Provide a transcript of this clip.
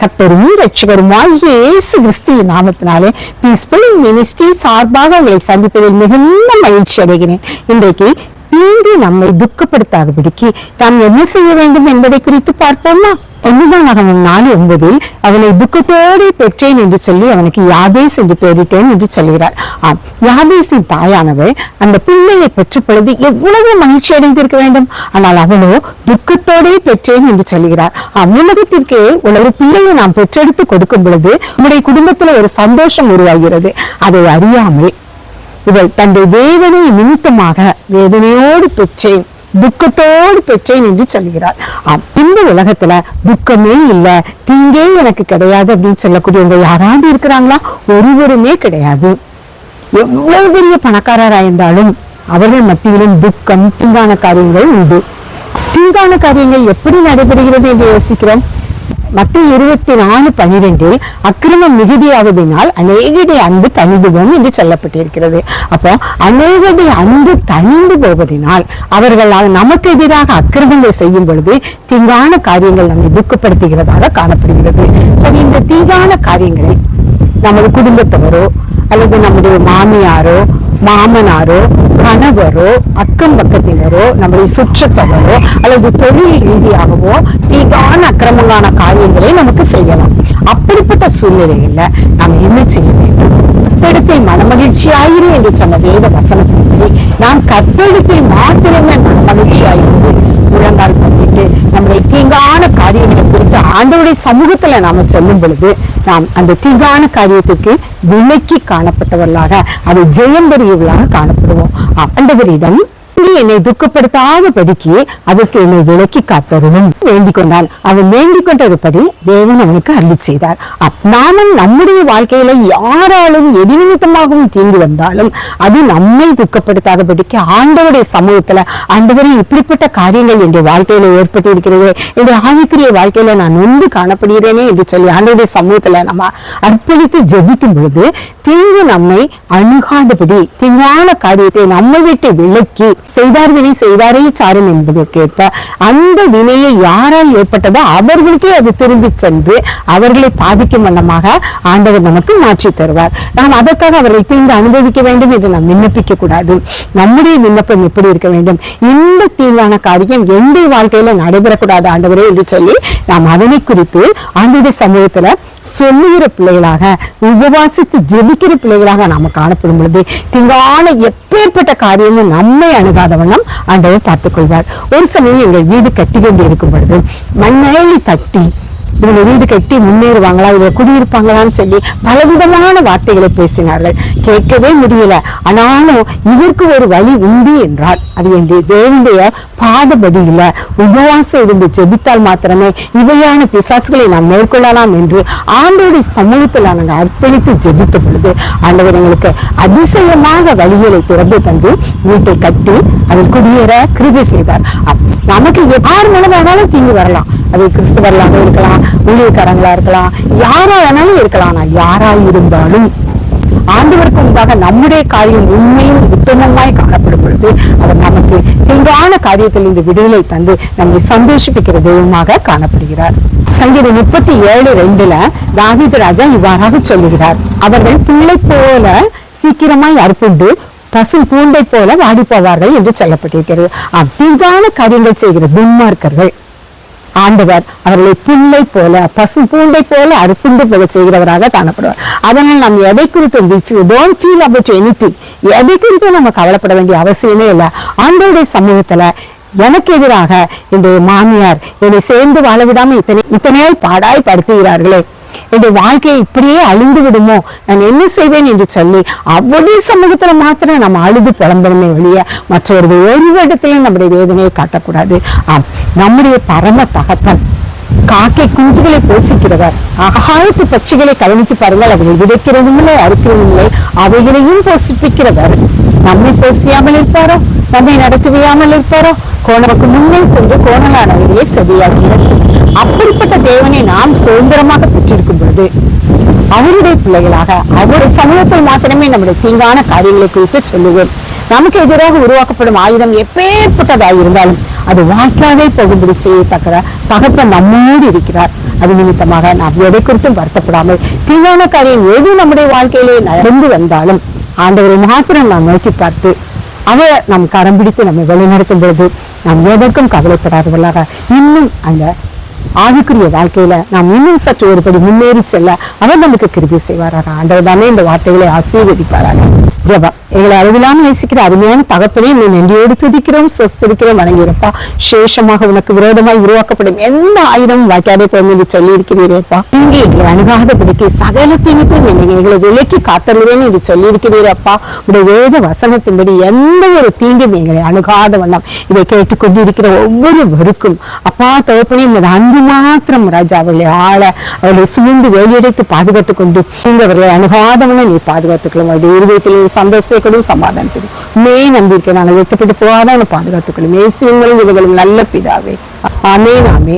கத்தரும் ரட்சகருமாகிய இயேசு கிறிஸ்துவின் நாமத்தினாலே பீஸ்ஃபுல் மினிஸ்ட்ரி சார்பாக உங்களை சந்திப்பதில் மிகுந்த மகிழ்ச்சி அடைகிறேன். இன்றைக்கு தீங்கு நம்மை துக்கப்படுத்தாதபடிக்கு நாம் என்ன செய்ய வேண்டும் என்பதை குறித்து பார்ப்போமா? ஒன்பதாம் நாலு ஒன்பதில் அவனை துக்கத்தோடு பெற்றேன் என்று சொல்லி அவனுக்கு யாதேஸ் என்று பெயரிட்டேன் என்று சொல்கிறார் ஆம் யாதேசின் தாயானவள் அந்த பிள்ளையை பெற்ற பொழுது எவ்வளவு மகிழ்ச்சி அடைந்திருக்க வேண்டும்? ஆனால் அவனோ துக்கத்தோடே பெற்றேன் என்று சொல்கிறார் ஆம் உலகத்திற்கே ஒரு பிள்ளையை நாம் பெற்றெடுத்து கொடுக்கும் பொழுது நம்முடைய குடும்பத்துல ஒரு சந்தோஷம் உருவாகிறது. அதை அறியாமல் இவள் தந்தை வேதனை நிமித்தமாக வேதனையோடு பெற்றேன் துக்கத்தோடு பெற்றேன் என்று சொல்கிறார் ஆம் இந்த உலகத்துல துக்கமே இல்ல தீங்கே எனக்கு கிடையாது அப்படின்னு சொல்லக்கூடியவங்க யாராவது இருக்கிறாங்களா? ஒருவருமே கிடையாது. எவ்வளவு பெரிய பணக்காரரா இருந்தாலும் அவர்கள் மத்தியிலும் துக்கம் தீங்கான காரியங்கள் உண்டு. தீங்கான காரியங்கள் எப்படி நடைபெறுகிறது என்று யோசிக்கிறோம்? மத்திய இருபத்தி நாலு பனிரெண்டில் அக்கிரமம் மிகுதியாவதினால் அநேகடைய அன்பு தனிதுவோம் என்று சொல்லப்பட்டிருக்கிறது. அப்போ அநேகடைய அன்பு தனிந்து போவதினால் அவர்களால் நமக்கு எதிராக அக்கிரமங்கள் செய்யும் பொழுது தீங்கான காரியங்கள் நம்மை துக்கப்படுத்துகிறதாக காணப்படுகிறது. சரி இந்த தீங்கான காரியங்களை நமது குடும்பத்தவரோ அல்லது நம்முடைய மாமியாரோ மாமனாரோ கணவரோ அக்கம் பக்கத்தினரோ நம்முடைய சுற்றத்தவரோ அல்லது தொழில் ரீதியாகவோ தீகான அக்கிரமங்களான காரியங்களை நமக்கு செய்யலாம். அப்படிப்பட்ட சூழ்நிலையில நாம் என்ன செய்ய வேண்டும்? கத்தெடுத்தில் மனமகிழ்ச்சியாயிரு என்று சொன்ன வேத வசனத்தின்படி நான் கத்தெடுத்தில் மாத்திரமே மனமகிழ்ச்சியாயிரு முழங்கால் பண்ணிட்டு நம்முடைய தீங்கான காரியங்களை குறித்து ஆண்டவருடைய சமூகத்துல நாம சொல்லும் பொழுது நாம் அந்த தீங்கான காரியத்துக்கு விலக்கி காணப்பட்டவர்களாக அதை ஜெயம் பெரியவர்களாக காணப்படுவோம். ஆண்டவரிடம் நீ என்னை துக்கப்படுத்தாதபடிக்கு அதற்கு என்னை விலக்கி காத்தருளும் வேண்டிக் கொண்டான். அவன் வேண்டிக் கொண்டதுபடி தேவன் அவனுக்கு அருள் செய்தார். நாமும் நம்முடைய வாழ்க்கையில யாராலும் எதி நிமித்தமாகவும் தீங்கு வந்தாலும் அது நம்மை துக்கப்படுத்தாத படிக்கு ஆண்டவருடைய சமூகத்துல ஆண்டவரே இப்படிப்பட்ட காரியங்கள் என்ற வாழ்க்கையில ஏற்பட்டு இருக்கிறது என்னுடைய ஆவிக்குரிய வாழ்க்கையில நான் நொந்து காணப்படுகிறேனே என்று சொல்லி ஆண்டவருடைய சமூகத்துல நம்ம அர்ப்பணித்து ஜபிக்கும் பொழுது தீங்கு நம்மை அணுகாதபடி தீங்கான காரியத்தை நம்மை விட்டு விலக்கி செய்தார் வினை செய்தாரே சாரும் என்பதற்கேற்ப அந்த வினையை யாரால் ஏற்பட்டதோ அவர்களுக்கே அது திரும்பி சென்று அவர்களை பாதிக்கும் வண்ணமாக ஆண்டவர் நமக்கு மாற்றி தருவார். நாம் அதற்காக அவர்களை தீங்கு அனுபவிக்க வேண்டும் என்று நாம் விண்ணப்பிக்க கூடாது. நம்முடைய விண்ணப்பம் எப்படி இருக்க வேண்டும்? இந்த தீர்வான காரியம் எந்த வாழ்க்கையில நடைபெறக்கூடாது ஆண்டவரே என்று சொல்லி நாம் அதனை குறித்து ஆண்டுடைய சமூகத்துல சொல்லுகிற பிள்ளைகளாக உபவாசித்து ஜெபிக்கிற பிள்ளைகளாக நாம காணப்படும் பொழுது திங்கான எப்பேற்பட்ட காரியமும் நம்மை அணுகாத வண்ணம் ஆண்டவர் பார்த்துக் கொள்வார் ஒரு சமயம் எங்கள் வீடு கட்டி கொண்டு இருக்கும் பொழுது மண்ணழி தட்டி இவங்க வீடு கட்டி முன்னேறுவாங்களா? இவங்க குடியிருப்பாங்களான்னு சொல்லி பலவிதமான வார்த்தைகளை பேசினார்கள். கேட்கவே முடியல. ஆனாலும் இதற்கு ஒரு வழி உண்டு என்றால் அது என்னுடைய தேவனுடைய பாதபடியில உபவாசம் இருந்து ஜெபித்தால் மாத்திரமே இவையான பிசாசுகளை நாம் மேற்கொள்ளலாம் என்று ஆண்டோடைய சமூகத்தில் நாங்கள் அர்ப்பணித்து ஜெபித்த பொழுது ஆண்டவர் எங்களுக்கு அதிசயமாக வழிகளை திறந்து தந்து வீட்டை கட்டி அதில் குடியேற கிருபி செய்தார். நமக்கு யார் மேல தீங்கு வரலாம். அது கிறிஸ்தவர்களாக இருக்கலாம் ஊழியக்காரங்களா இருக்கலாம் யாரா வேணாலும் இருக்கலாம். ஆனா யாரா இருந்தாலும் ஆண்டவருக்கு முன்பாக நம்முடைய காரியம் உண்மையும் உத்தமமாய் காணப்படும் பொழுது அவர் நமக்கு தீங்கான காரியத்தில் இந்த விடுதலை தந்து நம்மை சந்தோஷிப்பிக்கிற தெய்வமாக காணப்படுகிறார். சங்கீதம் முப்பத்தி ஏழு ரெண்டுல தாவித ராஜா இவ்வாறாக சொல்லுகிறார். அவர்கள் பிள்ளை போல சீக்கிரமாய் அறுப்புண்டு பசு பூண்டை போல வாடி போவார்கள் என்று சொல்லப்பட்டிருக்கிறது. தீங்கான காரியங்கள் செய்கிற துன்மார்க்கர்கள். ஆண்டவர் அவர்களை புல்லை போல பசு பூண்டை போல அறுப்புண்டு போல செய்கிறவராக காணப்படுவார். அதனால் நாம் எதை குறித்து டோன்ட் ஃபீல் அபவுட் எனிதிங் எதை குறித்து நம்ம கவலைப்பட வேண்டிய அவசியமே இல்லை. ஆண்டவருடைய சமூகத்தில் எனக்கு எதிராக என்னுடைய மாமியார் என்னை சேர்ந்து வாழ இத்தனை இத்தனையாய் பாடாய் படுத்துகிறார்களே. என்னுடைய வாழ்க்கையை இப்படியே அழிந்து விடுமோ? நான் என்ன செய்வேன் என்று சொல்லி அவ்வளவு சமூகத்துல மாத்திரம் நம்ம அழுது புலம்பணுமே வெளியே மற்றவர்கள் ஒரு இடத்துல நம்முடைய வேதனையை காட்டக்கூடாது. ஆம் நம்முடைய பரம தகப்பன் காக்கை குஞ்சுகளை போசிக்கிறவர் ஆகாயத்து பட்சிகளை கவனித்து பாருங்கள் அவர்கள் விதைக்கிறதும் இல்லை அறுக்கிறதும் இல்லை அவைகளையும் போஷிப்பிக்கிறவர் நம்மை போசியாமல் இருப்பாரோ? நம்மை நடத்துவியாமல் இருப்பாரோ? கோணமுக்கு முன்னே சென்று கோணலானவரையே செவியாகிறது அப்படிப்பட்ட தேவனை நாம் சுதந்திரமாக பெற்றிருக்கும் பொழுது அவருடைய பிள்ளைகளாக அவருடைய சமூகத்தில் மாத்திரமே நம்முடைய தீங்கான காரியங்களை குறித்து சொல்லுவோம் நமக்கு எதிராக உருவாக்கப்படும் ஆயுதம் எப்பேற்பட்டதாக இருந்தாலும் அது வாய்க்காவே போகும்படி செய்யத்தக்கிற தகப்பன் நம்மோடு இருக்கிறார். அது நிமித்தமாக நாம் எதை குறித்தும் வருத்தப்படாமல் தீவான காரியம் எது நம்முடைய வாழ்க்கையிலே நடந்து வந்தாலும் ஆண்டவரை மாத்திரம் நாம் நோக்கி பார்த்து அவர் நம் கரம் பிடித்து நம்மை வழிநடத்தும் பொழுது நாம் எதற்கும் கவலைப்படாதவர்களாக இன்னும் அந்த ஆவிக்குரிய வாழ்க்கையில நாம் இன்னும் சற்று ஒருபடி முன்னேறி செல்ல அவர் நமக்கு கிருபி செய்வாரா ஆண்டவர் தானே இந்த வார்த்தைகளை ஆசீர்வதிப்பாரா ஜெபம் எங்களை அளவிலாமல் நேசிக்கிற அருமையான தகப்பனே நீ நன்றியோடு துதிக்கிறோம் சொஸ்திருக்கிறோம் வணங்கியிருப்பா சேஷமாக உனக்கு விரோதமாய் உருவாக்கப்படும் எந்த ஆயுதமும் வாய்க்காதே போய் என்று சொல்லி இருக்கிறீரப்பா இங்கே எங்களை அணுகாதபடிக்கு சகல தீமைக்கும் நீங்க எங்களை விலக்கி காத்தருவேன் என்று சொல்லி இருக்கிறீரப்பா உடைய வேத வசனத்தின்படி எந்த ஒரு தீங்கும் எங்களை அணுகாத வண்ணம். இதை கேட்டுக்கொண்டு இருக்கிற ஒவ்வொருவருக்கும் அப்பா தகப்பனே இந்த அன்பு மாத்திரம் ராஜா அவர்களை ஆள அவர்களை சூழ்ந்து வேலையடைத்து பாதுகாத்துக் கொண்டு நீங்க அவர்களை அணுகாதவன நீ பாதுகாத்துக்கணும் அவருடைய இருதயத்தில் சந்தோஷத்தை கொடுக்கும் சமாதானத்தை மெய் நம்பிக்கை நாங்கள் வைக்கப்பட்டு போகாதான் பாதுகாத்துக்கணும் இயேசுவின் மூலம் இவர்களும் நல்ல பிதாவே. அமே நாமே